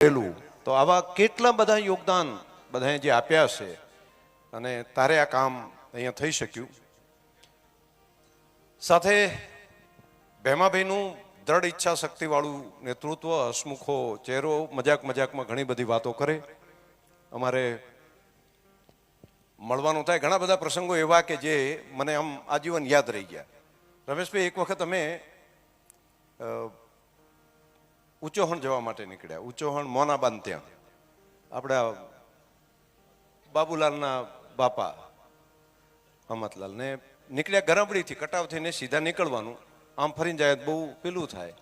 કરેલું તો આવા કેટલા બધા યોગદાન બધાએ જે આપ્યા છે, અને તારે આ કામ અહીંયા થઈ શક્યું. સાથે ભેમાભાઈનું દ્રઢ ઈચ્છા શક્તિવાળું નેતૃત્વ, હસમુખો, ચહેરો મજાક મજાકમાં ઘણી બધી વાતો કરે. અમારે મળવાનું થાય. ઘણા બધા પ્રસંગો એવા કે જે મને આમ આજીવન યાદ રહી ગયા. રમેશભાઈ, એક વખત અમે અ, ઉચ્ચોહણ જવા માટે નીકળ્યા. ઉચ્ચોહણ મોનાબાન ત્યાં. આપણા બાબુલાલના બાપા અમતલાલ ને નીકળ્યા ગરબડીથી કટાવ થઈને સીધા નીકળવાનું. આમ ફરીને જાય બહુ પેલું થાય.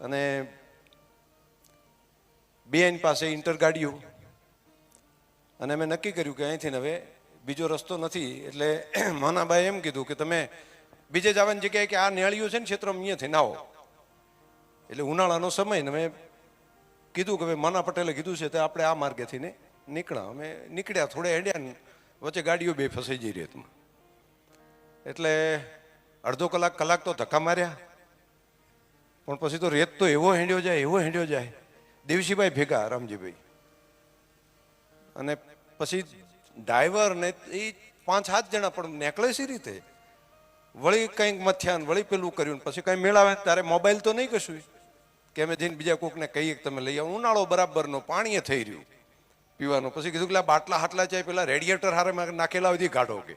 અને બેન પાસે ઇન્ટર ગાડીઓ. અને મેં નક્કી કર્યું કે અહીંથી હવે બીજો રસ્તો નથી. એટલે મોનાબાઈ એમ કીધું કે તમે બીજે જવાની જગ્યાએ કે આ નેળિયું છે ને ક્ષેત્રમાં અહીંયાથી ના આવો. એટલે ઉનાળાનો સમય ને મેં કીધું કે ભાઈ માના પટેલે કીધું છે તો આપણે આ માર્ગેથી ને નીકળ્યા અમે નીકળ્યા થોડે હેડ્યા વચ્ચે ગાડીઓ બે ફસાઈ જઈ રેતમાં. એટલે અડધો કલાક કલાક તો ધક્કા માર્યા. પણ પછી તો રેત તો એવો હેંડ્યો જાય, એવો હેંડ્યો જાય. દેવશીભાઈ ભેગા, રામજીભાઈ. અને પછી ડ્રાઈવર ને એ પાંચ સાત જણા પણ નીકળે સી રીતે. વળી કંઈક મથ્યાન વળી પેલું કર્યું પછી કંઈ મેળાવે તારે મોબાઈલ તો નહીં કશું. કે અમે જઈને બીજા કોકને કહીએ કે તમે લઈ આવો. ઉનાળો બરાબરનો, પાણીએ થઈ રહ્યું. પીવાનું. પછી કીધું કે બાટલા હાટલા ચાય પેલા રેડિયેટર હારે નાખેલા હોય કાઢો કે.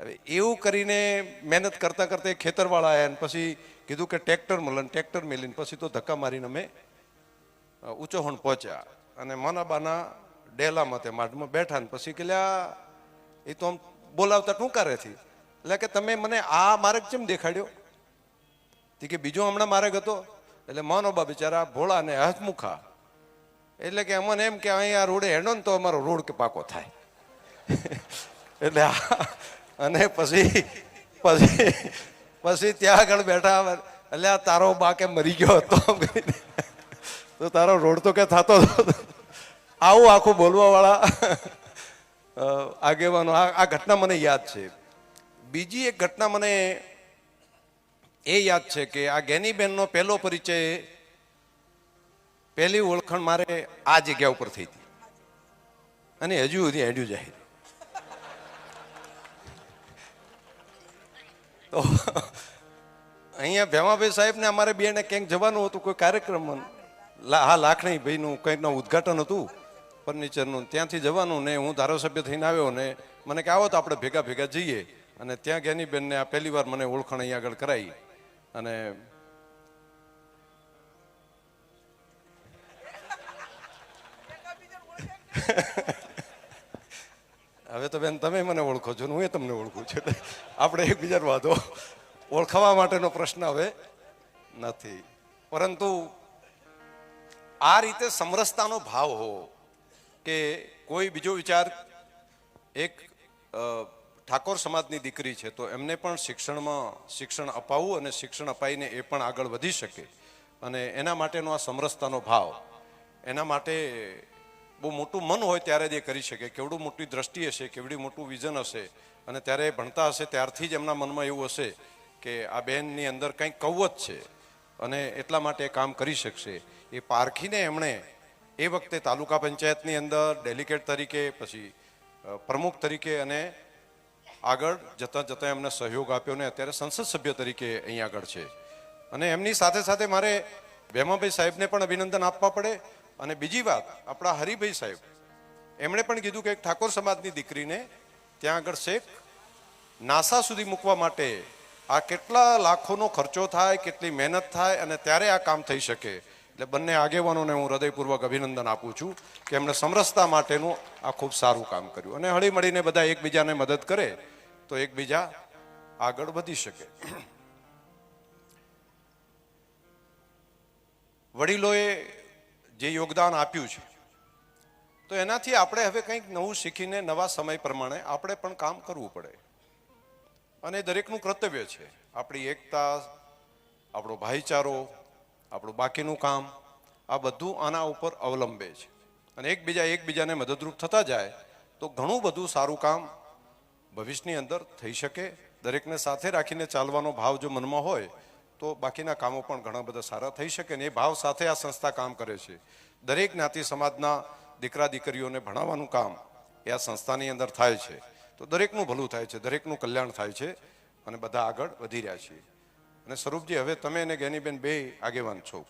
હવે એવું કરીને મહેનત કરતા કરતા ખેતરવાળા આવ્યા પછી કીધું કે ટ્રેક્ટર મળે ટ્રેક્ટર મેલીને પછી તો ધક્કા મારીને અમે ઉંચોહણ પહોંચ્યા. અને માનાબાના ડેલામાં તે માઢમાં બેઠા ને પછી કે એ તો આમ બોલાવતા ટૂંકારેથી. એટલે કે તમે મને આ માર્ગ કેમ દેખાડ્યો? તે કે બીજો હમણાં માર્ગ હતો. એટલે માનોબા બિચારા ભોળા ને હસમુખા એટલે કે અમને એમ કે અહીંયા રોડે હેડો ને તો અમારો રોડ કે પાકો થાય. એટલે અને પછી પછી પછી ત્યાં આગળ બેઠા એટલે આ તારો બા કે મરી ગયો હતો. તો તારો રોડ તો કે થતો હતો. આવું આખું બોલવા વાળા આગેવાનો આ ઘટના મને યાદ છે. બીજી એક ઘટના મને એ યાદ છે કે આ ગેનીબેનનો પહેલો પરિચય પહેલી ઓળખાણ મારે આ જગ્યા ઉપર થઈ હતી. અને હજુ સુધી હેડ્યું જાય તો અહીંયા ભેમાભાઈ સાહેબને અમારે બેને ક્યાંક જવાનું હતું, કોઈ કાર્યક્રમ હા, લાખણી ભાઈનું કંઈકનું ઉદ્ઘાટન હતું, ફર્નિચરનું. ત્યાંથી જવાનું ને હું ધારાસભ્ય થઈને આવ્યો ને મને કે આવો તો આપણે ભેગા ભેગા જઈએ. અને ત્યાં જ્ઞાનીબેનને આ પહેલી વાર મને ઓળખાણ અહીંયા આગળ કરાવી અને હવે તો બેન, તમે મને ઓળખો છો હું એ તમને ઓળખું છું. એટલે આપણે એકબીજાનો વાંધો. ઓળખાવા માટેનો પ્રશ્ન હવે નથી. પરંતુ આ રીતે સમરસતાનો ભાવ હોવો કે કોઈ બીજો વિચાર એક ઠાકોર સમાજની દીકરી છે, તો એમને પણ શિક્ષણમાં શિક્ષણ અપાવવું અને શિક્ષણ અપાઈને એ પણ આગળ વધી શકે. અને એના માટેનો આ સમરસતાનો ભાવ, એના માટે બહુ મોટું મન હોય ત્યારે જ એ કરી શકે. કેવડું મોટી દ્રષ્ટિ હશે, કેવડી મોટું વિઝન હશે, અને ત્યારે ભણતા હશે ત્યારથી જ એમના મનમાં એવું હશે કે આ બેનની અંદર કંઈક કૌવત છે અને એટલા માટે કામ કરી શકશે. એ પારખીને એમણે એ વખતે તાલુકા પંચાયતની અંદર ડેલિકેટ તરીકે, પછી પ્રમુખ તરીકે અને આગળ જતાં જતાં એમને સહયોગ આપ્યો ને અત્યારે સંસદ સભ્ય તરીકે અહીં આગળ છે. અને એમની સાથે સાથે મારે ભેમાભાઈ સાહેબને પણ અભિનંદન આપવા પડે. અને બીજી વાત, આપણા હરિભાઈ સાહેબ, એમણે પણ કીધું કે એક ઠાકોર સમાજની દીકરીને ત્યાં આગળ શેખ નાસા સુધી મૂકવા માટે આ કેટલા લાખોનો ખર્ચો થાય, કેટલી મહેનત થાય અને ત્યારે આ કામ થઈ શકે. એટલે બંને આગેવાનોને હું હૃદયપૂર્વક અભિનંદન આપું છું કે એમણે સમરસતા માટેનું આ ખૂબ સારું કામ કર્યું. અને હળીમળીને બધા એકબીજાને મદદ કરે તો એકબીજા આગળ વધી શકે. વડીલોએ જે યોગદાન આપ્યું છે, તો એનાથી આપણે હવે કંઈક નવું શીખીને નવા સમય પ્રમાણે આપણે પણ કામ કરવું પડે. અને દરેકનું કર્તવ્ય છે, આપણી એકતા, આપણો ભાઈચારો, આપણું બાકીનું કામ, આ બધું આના ઉપર અવલંબે છે. અને એકબીજા એકબીજાને મદદરૂપ થતા જાય, તો ઘણું બધું સારું કામ ભવિષ્યની અંદર થઈ શકે. દરેકને સાથે રાખીને ચાલવાનો ભાવ જો મનમાં હોય, તો બાકીના કામો પણ ઘણા બધા સારા થઈ શકે ને એ ભાવ સાથે આ સંસ્થા કામ કરે છે. દરેક જ્ઞાતિ સમાજના દીકરા દીકરીઓને ભણાવવાનું કામ એ આ સંસ્થાની અંદર થાય છે. તો દરેકનું ભલું થાય છે, દરેકનું કલ્યાણ થાય છે અને બધા આગળ વધી રહ્યા છીએ. અને સ્વરૂપજી, હવે તમે અને જ્ઞાનીબેન બે આગેવાન છો.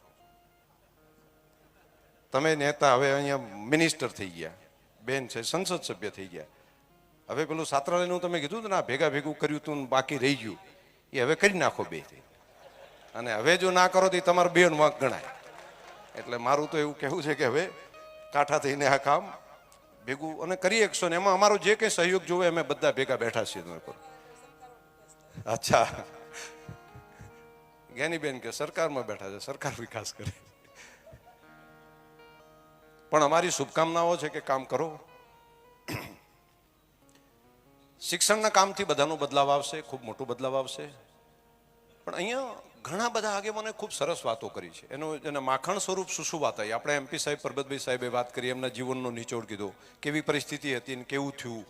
તમે નેતા, હવે અહીંયા મિનિસ્ટર થઈ ગયા. બેન છે, સંસદ સભ્ય થઈ ગયા. હવે પેલું સાત્રાલયનું તમે કીધું હતું ને ભેગા ભેગું કર્યું હતું બાકી રહી ગયું, એ હવે કરી નાખો બે અને હવે જો ના કરો તો એ તમારો બેન વાંક ગણાય. એટલે મારું તો એવું કહેવું છે કે હવે કાંઠા થઈને આ કામ ભેગું અને કરી શકશો ને. એમાં અમારો જે કંઈ સહયોગ જોવે અમે બધા ભેગા બેઠા છીએ તમે પર. અચ્છા. જ્ઞાનીબેન કે સરકારમાં બેઠા છે, સરકાર વિકાસ કરે. પણ અમારી શુભકામનાઓ છે કે કામ કરો. શિક્ષણના કામથી બધાનો બદલાવ આવશે, ખૂબ મોટો બદલાવ આવશે. પણ અહીંયા ઘણા બધા આગેવાને ખૂબ સરસ વાતો કરી છે. એનો એને માખણ સ્વરૂપ શું શું વાત આવી? આપણે એમપી સાહેબ, પરબતભાઈ સાહેબે વાત કરી, એમના જીવનનો નિચોડ કીધો. કેવી પરિસ્થિતિ હતી ને કેવું થયું?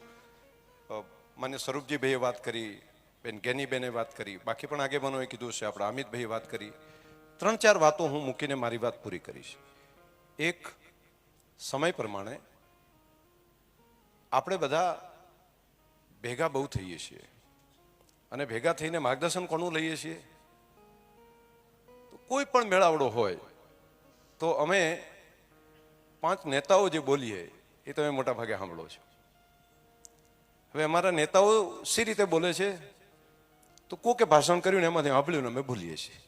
મને સ્વરૂપજીભાઈએ વાત કરી, બેન ગેનીબેને વાત કરી. બાકી પણ આગેવાનોએ કીધું છે આપણા અમિતભાઈએ વાત કરી. ત્રણ ચાર વાતો હું મૂકીને મારી વાત પૂરી કરીશ. એક, સમય પ્રમાણે આપણે બધા ભેગા બહુ થઈએ છીએ. અને ભેગા થઈને માર્ગદર્શન કોનું લઈએ છીએ? કોઈ પણ મેળાવડો હોય, તો અમે પાંચ નેતાઓ જે બોલીએ, એ તમે મોટા ભાગે સાંભળો છો. હવે અમારા નેતાઓ સી રીતે બોલે છે? તો કોકે ભાષણ કર્યું ને એમાંથી સાંભળ્યું ને અમે ભૂલીએ છીએ.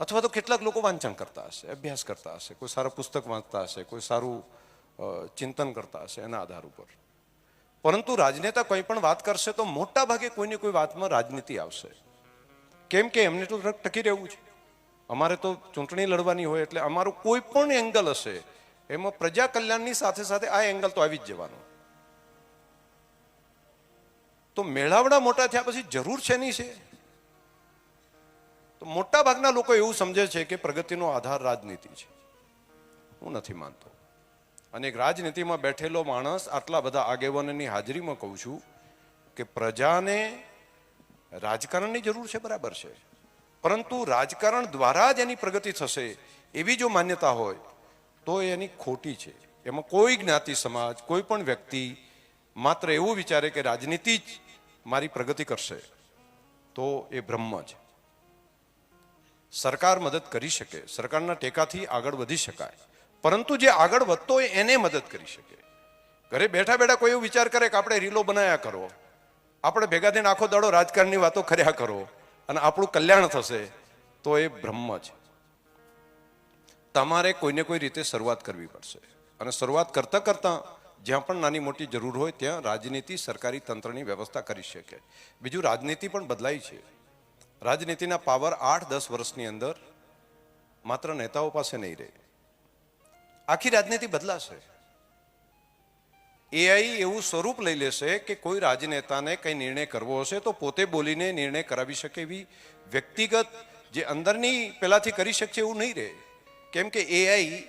અથવા તો કેટલાક લોકો વાંચન કરતા હશે, અભ્યાસ કરતા હશે, કોઈ સારા પુસ્તક વાંચતા હશે, કોઈ સારું ચિંતન કરતા હશે એના આધાર ઉપર. પરંતુ રાજનેતા કોઈ પણ વાત કરશે તો મોટા ભાગે કોઈને કોઈ વાતમાં રાજનીતિ આવશે. કેમ કે એમને તો ટકી રહેવું છે. અમારે તો ચૂંટણી લડવાની હોય એટલે અમારું કોઈ પણ એંગલ હશે, એમાં પ્રજા કલ્યાણની સાથે સાથે આ એંગલ તો આવી જ જવાનો. તો મેળાવડા મોટા થયા પછી જરૂર છે નહીં છે? તો મોટા ભાગના લોકો એવું સમજે છે કે પ્રગતિનો આધાર રાજનીતિ છે. હું નથી માનતો. અને એક રાજનીતિમાં બેઠેલો માણસ આટલા બધા આગેવાનોની હાજરીમાં કહું છું કે પ્રજાને રાજકારણની જરૂર છે, બરાબર છે. પરંતુ રાજકારણ દ્વારા જ એની પ્રગતિ થશે એવી જો માન્યતા હોય, તો એની ખોટી છે. એમાં કોઈ જ્ઞાતિ સમાજ, કોઈ પણ વ્યક્તિ માત્ર એવું વિચારે કે રાજનીતિ જ મારી પ્રગતિ કરશે, તો એ બ્રહ્મ છે. સરકાર મદદ કરી શકે, સરકારના ટેકાથી આગળ વધી શકાય. પરંતુ જે આગળ વધતો હોય એને મદદ કરી શકે. ઘરે બેઠા બેઠા કોઈ એવું વિચાર કરે કે આપણે રીલો બનાવ્યા કરો. આપણે ભેગા થઈને આખો દાડો રાજકારણની વાતો કર્યા કરો અને આપણું કલ્યાણ થશે, તો એ બ્રહ્મ છે. તમારે કોઈને કોઈ રીતે શરૂઆત કરવી પડશે. અને શરૂઆત કરતાં કરતાં જ્યાં પણ નાની મોટી જરૂર હોય ત્યાં રાજનીતિ સરકારી તંત્રની વ્યવસ્થા કરી શકે. બીજું રાજનીતિ પણ બદલાઈ છે. રાજનીતિના પાવર આઠ દસ વર્ષની અંદર માત્ર નેતાઓ પાસે નહીં રહે. આખી રાજનીતિ બદલાશે. એઆઈ એવું સ્વરૂપ લઈ લેશે કે કોઈ રાજનેતાને કંઈ નિર્ણય કરવો હશે તો પોતે બોલીને નિર્ણય કરાવી શકે એવી વ્યક્તિગત જે અંદરની પહેલાંથી કરી શકશે એવું નહીં રહે. કેમ કે એઆઈ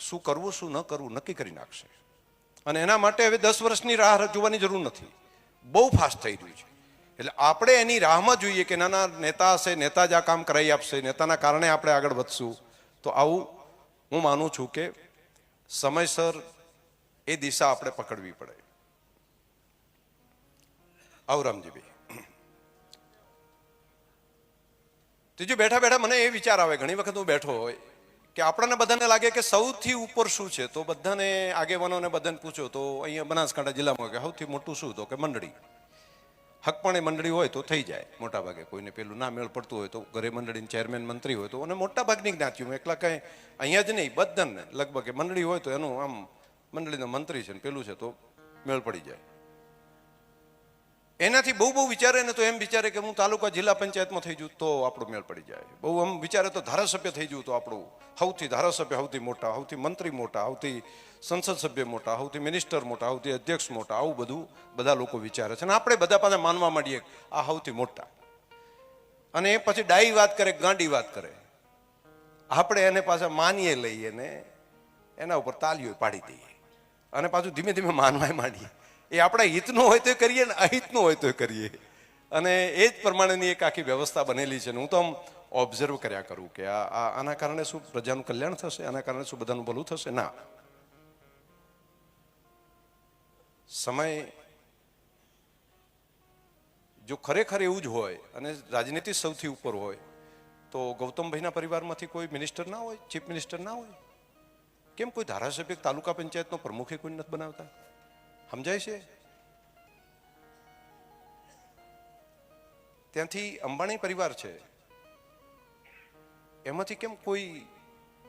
શું કરવું, શું ન કરવું નક્કી કરી નાખશે. અને એના માટે હવે દસ વર્ષની રાહ જોવાની જરૂર નથી. બહુ ફાસ્ટ થઈ રહ્યું છે. એટલે આપણે એની રાહમાં જોઈએ કે નાના નેતા હશે, નેતા જ આ કામ કરાવી આપશે, નેતાના કારણે આપણે આગળ વધશું. તો આવું હું માનું છું કે સમયસર એ દિશા આપણે પકડવી પડે. આવું રામજીભાઈ. ત્રીજું, બેઠા બેઠા મને એ વિચાર આવે, ઘણી વખત હું બેઠો હોય, કે આપણને બધાને લાગે કે સૌથી ઉપર શું છે? તો બધાને આગેવાનોને બધાને પૂછો, તો અહીંયા બનાસકાંઠા જિલ્લામાં કે સૌથી મોટું શું? તો કે મંડળી. હકપણે મંડળી હોય તો થઈ જાય. મોટાભાગે કોઈને પેલું ના મેળ પડતું હોય તો ઘરે મંડળીની ચેરમેન મંત્રી હોય તો અને મોટાભાગની જ્ઞાતિઓ એકલા કાંઈ અહીંયા જ નહીં, બધાને. લગભગ મંડળી હોય તો એનું આમ મંડળીનો મંત્રી છે ને પેલું છે તો મેળ પડી જાય. એનાથી બહુ બહુ વિચારે ને તો એમ વિચારે કે હું તાલુકા જિલ્લા પંચાયતમાં થઈ જઉં તો આપણો મેળ પડી જાય. બહુ આમ વિચારે તો ધારાસભ્ય થઈ જવું તો આપણું સૌથી ધારાસભ્ય, સૌથી મોટા, સૌથી મંત્રી મોટા, સૌથી સંસદ સભ્ય મોટા, સૌથી મિનિસ્ટર મોટા, સૌથી અધ્યક્ષ મોટા, આવું બધું બધા લોકો વિચારે છે. અને આપણે બધા પાસે માનવા માંડીએ આ સૌથી મોટા. અને એ પછી ડાઈ વાત કરે, ગાંડી વાત કરે. આપણે એને પાછા માનીએ લઈએ ને એના ઉપર તાલીઓ પાડી દઈએ. અને પાછું ધીમે ધીમે માનવાય માંડીએ. એ આપણા હિતનું હોય તો કરીએ ને અહિતનું હોય તો કરીએ. અને એ જ પ્રમાણેની એક આખી વ્યવસ્થા બનેલી છે હું તો આમ ઓબ્ઝર્વ કર્યા કરું કે આ- આના કારણે શું પ્રજાનું કલ્યાણ થશે? આના કારણે શું બધાનું ભલું થશે? ના. સમય જો ખરેખર એવું જ હોય અને રાજનીતિ સૌથી ઉપર હોય, તો ગૌતમભાઈના પરિવારમાંથી કોઈ મિનિસ્ટર ના હોય ચીફ મિનિસ્ટર ના હોય? કેમ કોઈ ધારાસભ્ય તાલુકા પંચાયતનો પ્રમુખે કોઈ નથી બનાવતા? સમજાય છે? ત્યાંથી અંબાણી પરિવાર છે. એમાંથી કેમ કોઈ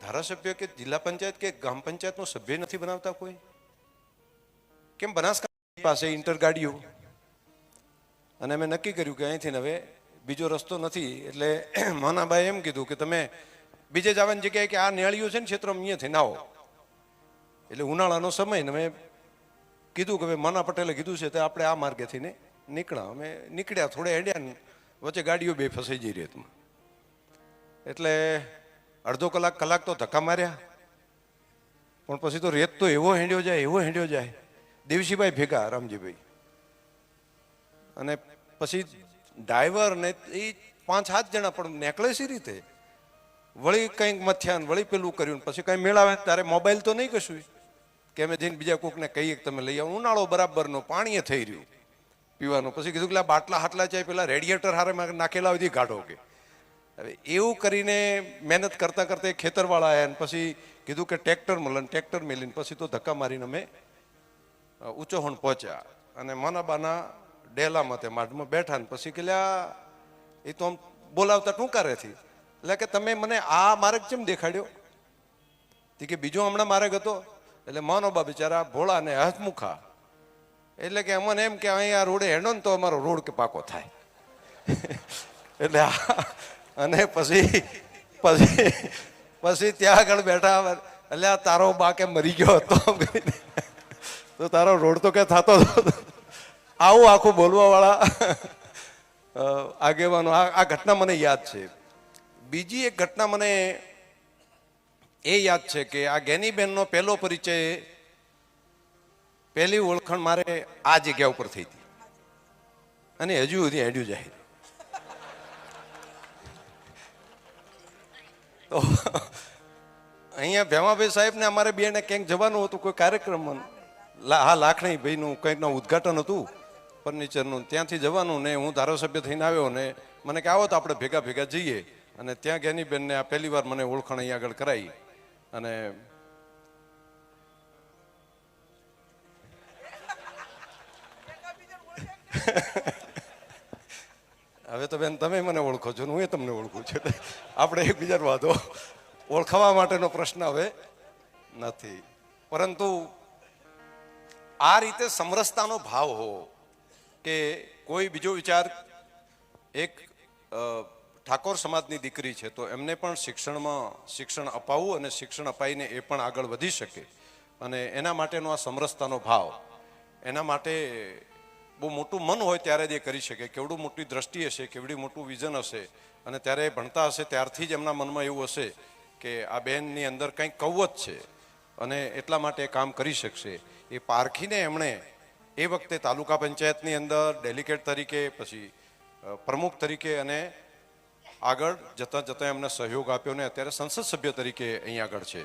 ધારાસભ્ય કે જિલ્લા પંચાયત કે ગ્રામ પંચાયતનો સભ્ય નથી બનાવતા કોઈ? કેમ બનાસકાંઠા પાસે ઇન્ટર ગાડીઓ? અને અમે નક્કી કર્યું કે અહીંથી હવે બીજો રસ્તો નથી, એટલે મોનાભાઈ એમ કીધું કે તમે બીજે જવાની જગ્યાએ કે આ નેળીઓ છે ને ક્ષેત્રો અહીંયાથી ના આવો એટલે ઉનાળાનો સમય ને મેં કીધું કે ભાઈ માના પટેલે કીધું છે તો આપણે આ માર્ગેથી ને નીકળ્યા અમે નીકળ્યા થોડે હેડ્યા વચ્ચે ગાડીઓ બે ફસાઈ જઈ રેતમાં. એટલે અડધો કલાક કલાક તો ધક્કા માર્યા. પણ પછી તો રેત તો એવો હેંડ્યો જાય, એવો હેંડ્યો જાય. દેવસીભાઈ ભેગા, રામજીભાઈ. અને પછી ડ્રાઈવર ને એ પાંચ સાત જણા પણ નીકળે સી રીતે. વળી કંઈક મથ્યાન, વળી પેલું કર્યું પછી કંઈ મેળાવે તારે મોબાઈલ તો નહીં કશું. કે અમે જઈને બીજા કોકને કહીએ કે તમે લઈ આવો. ઉનાળો બરાબરનો, પાણીએ થઈ રહ્યું. પીવાનું. પછી કીધું કે આ બાટલા હાટલા ચાય પેલા રેડિયેટર હારે નાખેલા હોય કાઢો કે. હવે એવું કરીને મહેનત કરતાં કરતાં ખેતરવાળા આવ્યા પછી કીધું કે ટ્રેક્ટર મળે ટ્રેક્ટર મેલીને પછી તો ધક્કા મારીને અમે ઉચોહણ પહોંચ્યા. અને માનાબાના ડેલામાં તે માઢમાં બેઠા ને પછી કે એ તો આમ બોલાવતા ટૂંકારેથી. એટલે કે તમે મને આ માર્ગ કેમ દેખાડ્યો? કે બીજો હમણાં માર્ગ હતો. એટલે માનોબા બિચારા ભોળા ને હસમુખા એટલે કે અમને એમ કે અહીંયા રોડે હેડો ને તો અમારો રોડ કે પાકો થાય. એટલે અને પછી પછી પછી ત્યાં આગળ બેઠા એટલે આ તારો બા કે મરી ગયો હતો તો તારો રોડ તો કે થતો હતો. આવું આખું બોલવા વાળા આગેવાનો આ ઘટના મને યાદ છે. બીજી એક ઘટના મને એ યાદ છે કે આ ગેનીબેનનો પહેલો પરિચય પહેલી ઓળખાણ મારે આ જગ્યા ઉપર થઈ હતી. અને હજુ સુધી હેડ્યું જાહેર તો અહીંયા ભેમાભાઈ સાહેબને અમારે બેને ક્યાંક જવાનું હતું, કોઈ કાર્યક્રમમાં હા, લાખણી ભાઈનું કંઈકનું ઉદ્ઘાટન હતું, ફર્નિચરનું. ત્યાંથી જવાનું ને હું ધારાસભ્ય થઈને આવ્યો ને મને કે આવો તો આપણે ભેગા ભેગા જઈએ. અને ત્યાં જ્ઞાનીબેનને આ પહેલી વાર મને ઓળખાણ અહીંયા આગળ કરાવી અને હવે તો બેન, તમે મને ઓળખો છો હું એ તમને ઓળખું છું. આપણે એકબીજાનો વાંધો ઓળખાવા માટેનો પ્રશ્ન હવે નથી. પરંતુ આ રીતે સમરસતાનો ભાવ હો કે કોઈ બીજો વિચાર એક ઠાકોર સમાજની દીકરી છે, તો એમને પણ શિક્ષણમાં શિક્ષણ અપાવવું અને શિક્ષણ અપાઈને એ પણ આગળ વધી શકે. અને એના માટેનો આ સમરસતાનો ભાવ, એના માટે બહુ મોટું મન હોય ત્યારે જ એ કરી શકે. કેવડું મોટી દ્રષ્ટિ હશે, કેવડી મોટું વિઝન હશે, અને ત્યારે ભણતા હશે ત્યારથી જ એમના મનમાં એવું હશે કે આ બેનની અંદર કંઈક કવત છે, અને એટલા માટે કામ કરી શકશે. એ પારખીને એમણે એ વખતે તાલુકા પંચાયતની અંદર ડેલિકેટ તરીકે, પછી પ્રમુખ તરીકે અને આગળ જતાં જતાં એમને સહયોગ આપ્યો ને અત્યારે સંસદ સભ્ય તરીકે અહીં આગળ છે.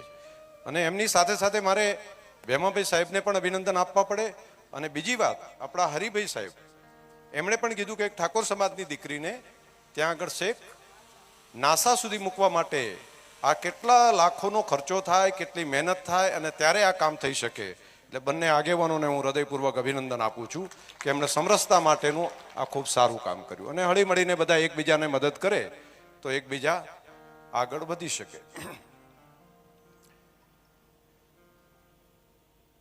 અને એમની સાથે સાથે મારે ભેમાભાઈ સાહેબને પણ અભિનંદન આપવા પડે. અને બીજી વાત, આપણા હરિભાઈ સાહેબ, એમણે પણ કીધું કે એક ઠાકોર સમાજની દીકરીને ત્યાં આગળ શેખ નાસા સુધી મૂકવા માટે આ કેટલા લાખોનો ખર્ચો થાય, કેટલી મહેનત થાય અને ત્યારે આ કામ થઈ શકે. એટલે બંને આગેવાનોને હું હૃદયપૂર્વક અભિનંદન આપું છું કે એમણે સમરસતા માટેનું આ ખૂબ સારું કામ કર્યું. અને હળીમળીને બધા એકબીજાને મદદ કરે તો એકબીજા આગળ વધી શકે.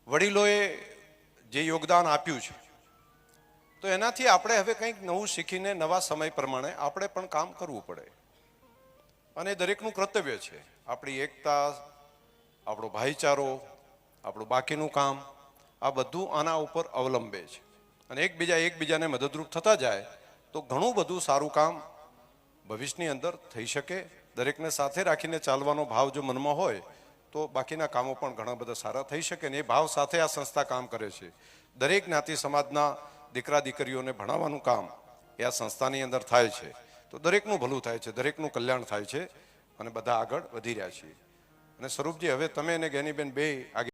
વડીલોએ જે યોગદાન આપ્યું છે, તો એનાથી આપણે હવે કંઈક નવું શીખીને નવા સમય પ્રમાણે આપણે પણ કામ કરવું પડે. અને દરેકનું કર્તવ્ય છે, આપણી એકતા, આપણો ભાઈચારો, આપણું બાકીનું કામ, આ બધું આના ઉપર અવલંબે છે. અને એકબીજા એકબીજાને મદદરૂપ થતા જાય, તો ઘણું બધું સારું કામ ભવિષ્યની અંદર થઈ શકે. દરેકને સાથે રાખીને ચાલવાનો ભાવ જો મનમાં હોય, તો બાકીના કામો પણ ઘણા બધા સારા થઈ શકે ને એ ભાવ સાથે આ સંસ્થા કામ કરે છે. દરેક જ્ઞાતિ સમાજના દીકરા દીકરીઓને ભણાવવાનું કામ એ આ સંસ્થાની અંદર થાય છે. તો દરેકનું ભલું થાય છે, દરેકનું કલ્યાણ થાય છે અને બધા આગળ વધી રહ્યા છીએ. અને સ્વરૂપજી, હવે તમે અને ગેનીબેન બે આગળ